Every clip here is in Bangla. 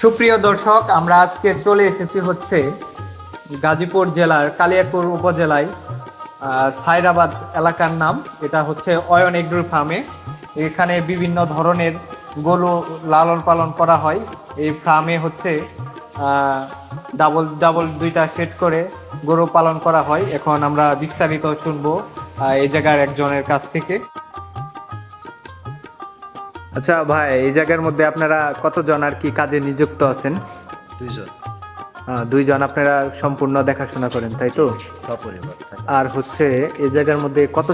সুপ্রিয় দর্শক, আমরা আজকে চলে এসেছি হচ্ছে গাজীপুর জেলার কালিয়াপুর উপজেলায় সাইরাবাদ এলাকার নাম। এটা হচ্ছে অয়ন এগ্রুর ফার্মে এখানে বিভিন্ন ধরনের গরু লালন পালন করা হয়। এই ফার্মে হচ্ছে ডাবল ডাবল দুইটা সেট করে গরু পালন করা হয়। এখন আমরা বিস্তারিত শুনব এই জায়গার একজনের কাছ থেকে। আচ্ছা ভাই এই জায়গার মধ্যে আপনারা কতজন আর কি কাজে নিযুক্ত আছেন? দুইজন। দুইজন আপনারা সম্পূর্ণ দেখাশোনা করেন তাই তো? আর হচ্ছে এই জায়গার মধ্যে কত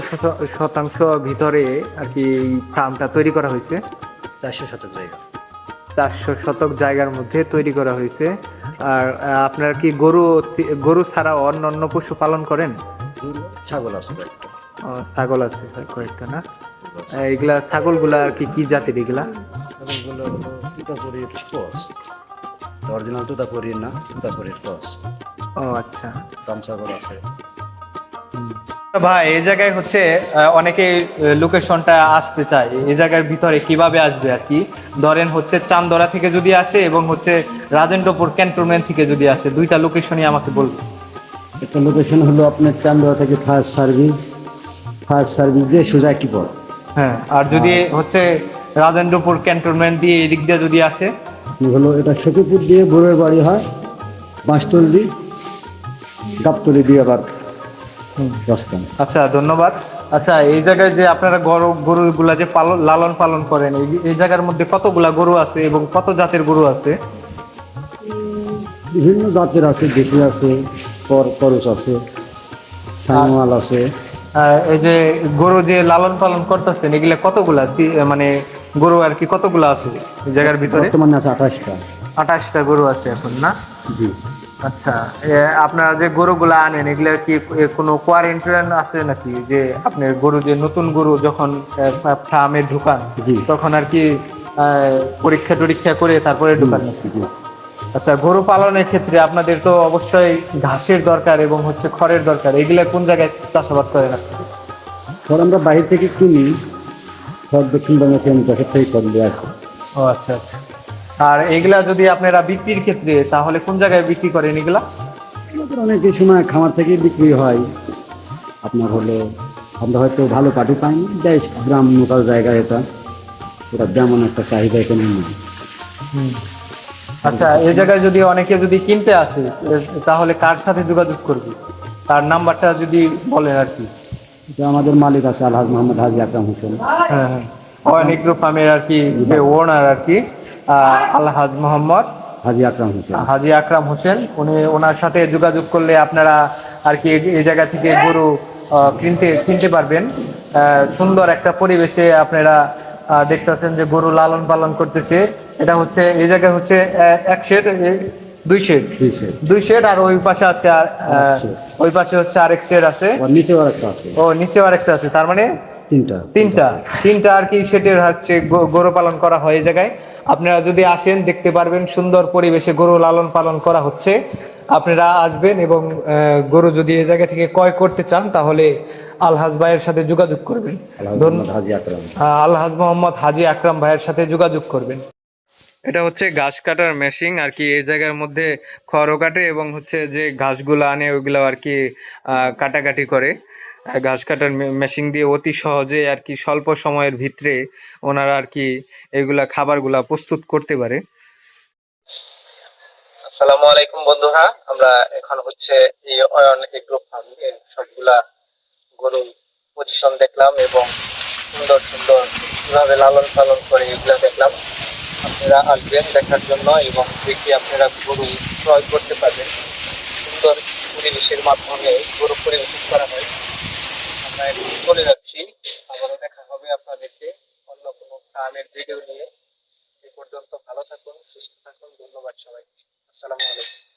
শতাংশ ভিতরে আর কি এই ফার্মটা তৈরি করা হয়েছে? চারশো শতক জায়গা। চারশো শতক জায়গার মধ্যে তৈরি করা হয়েছে। আর আপনারা কি গরু গরু ছাড়া অন্য অন্য পশু পালন করেন? ছাগল আছে ও, ছাগল আছে কয়েকটা না? এইগুলা ছাগলগুলা আর কি কি জাতির এগুলা ছাগলগুলো হলো তুতাপুরির ক্রস। অরিজিনাল তুতাপুরির না তুতাপুরির ক্রস। ও আচ্ছা। রাম ছাগল আছে। ভাই এই জায়গায় হচ্ছে অনেকে লোকেশনটা আসতে চায়। এই জায়গার ভিতরে কীভাবে আসবে আর কি? ধরেন হচ্ছে চান্দরা থেকে যদি আসে এবং হচ্ছে রাজেন্দ্রপুর ক্যান্টনমেন্ট থেকে যদি আসে দুইটা লোকেশনই আমাকে বলবে। একটা লোকেশন হলো আপনার চান্দোয়া থেকে ফার্স্ট সার্ভিস ফার্স্ট সার্ভিস দিয়ে সোজা কি পথ। হ্যাঁ আর যদি হচ্ছে রাজেন্দ্রপুর ক্যান্টনমেন্ট দিয়ে এদিক দিয়ে যদি আসে? হলো? এটা সখীপুর দিয়ে বোরের বাড়ি হয় বাঁশতলি গাবতলি দিয়ে আবার রাস্তা। আচ্ছা ধন্যবাদ। আচ্ছা এই জায়গায় যে আপনারা গরু গরুগুলা যে পালন লালন পালন করেন এই- জায়গার মধ্যে কতগুলা গরু আছে এবং কত জাতের গরু আছে? বিভিন্ন জাতের আছে দেশি আছে করস আছে সাইমাল আছে। এই যে গরু যে লালন পালন করতেছেন এগুলা কতগুলা? মানে গরু আর কি কতগুলা আছে জায়গার ভিতরে? বর্তমানে আছে আঠাশটা। আঠাশটা গরু আছে এখন না? জি। আচ্ছা আপনারা যে গরুগুলা আনেন এগুলা কি কোনো কোয়ারেন্টাইন আছে নাকি? যে আপনার গরু যে নতুন গরু যখন ফার্মে ঢুকান জি। তখন আর কি আহ, পরীক্ষা টরীক্ষা করে তারপরে ঢুকান নাকি? আচ্ছা গরু পালনের ক্ষেত্রে আপনাদের তো অবশ্যই ঘাসের দরকার এবং হচ্ছে খড়ের দরকার। এগুলা কোন জায়গায় চাষাবাদ করেন আপনারা? ধর আমরা বাইরে থেকে কিনি সব দক্ষিণবঙ্গ থেকে দেশের থেকে কম দিয়ে আসি। ও আচ্ছা আচ্ছা। আর এগুলা যদি আপনারা বিক্রির ক্ষেত্রে তাহলে কোন জায়গায় বিক্রি করেন এগুলা? আমাদের অনেক সময় খামার থেকে বিক্রি হয়। আপনার হলো আমরা হয়তো ভালো পাটি পাইনি যাই গ্রাম লোকাল জায়গায় এটা। ওটা যেমন একটা চাহিদা এখানে নেই। আচ্ছা এই জায়গায় যদি অনেকে যদি কিনতে আসে তাহলে কার সাথে যোগাযোগ করবে? তার নাম্বারটা যদি বলেন আর কি। এটা আমাদের মালিক আছে আলহাজ মোহাম্মদ হাজি আকরাম হোসেন। হ্যাঁ হ্যাঁ। ফার্মের আর কি যে ওনার আর কি আলহাজ মোহাম্মদ হাজি আকরাম হোসেন। হাজি আকরাম হোসেন উনি ওনার সাথে যোগাযোগ করলে আপনারা আর কি এই জায়গা থেকে গরু কিনতে কিনতে পারবেন। সুন্দর একটা পরিবেশে আপনারা দেখতে পাচ্ছেন যে গরু লালন পালন করতেছে। এটা হচ্ছে এই জায়গায় হচ্ছে এক শেড দুই শেড। দুই শেড। আর ওই পাশে আছে আর। ওই পাশে হচ্ছে আরেক শেড আছে। নিচেও আরেকটা আছে। ও নিচে আরেকটা আছে তার মানে তিনটা। তিনটা। তিনটা আর কি সেটের হচ্ছে গরু পালন করা হয় এই জায়গায়। আপনারা যদি আসেন দেখতে পারবেন সুন্দর পরিবেশে গরু লালন পালন করা হচ্ছে। আপনারা আসবেন এবং গরু যদি এই জায়গা থেকে ক্রয় করতে চান তাহলে আলহাজ ভাইয়ের সাথে যোগাযোগ করবেন। আলহাজ মোহাম্মদ হাজি আকরাম ভাইয়ের সাথে যোগাযোগ করবেন। এটা হচ্ছে ঘাস কাটার মেশিন আর কি এই জায়গার মধ্যে খড়ও কাটে এবং হচ্ছে যে ঘাসগুলো আনে, ওইগুলো আর কি কাটাকাটি করে। ঘাস কাটার মেশিন দিয়ে অতি সহজে আর কি স্বল্প সময়ের ভিতরে ওনারা আর কি এগুলা খাবারগুলা প্রস্তুত করতে পারে। আসসালামু আলাইকুম বন্ধুরা, আমরা এখন হচ্ছে এই অয়ন এগ্রো ফার্ম সবগুলা গরু পজিশন দেখলাম এবং সুন্দর সুন্দর কীভাবে লালন পালন করে এগুলা দেখলাম। আপনারা আসবেন দেখার জন্য এবং দেখি আপনারা গরু ক্রয় করতে পারবেন। সুন্দর পরিবেশের মাধ্যমে গরু পরিবেশন করা হয়। আমরা এখন চলে যাচ্ছি। আবারও দেখা হবে আপনাদেরকে অন্য কোনো কামের ভিডিও নিয়ে। এ পর্যন্ত ভালো থাকুন, সুস্থ থাকুন। ধন্যবাদ সবাই আসসালামু আলাইকুম।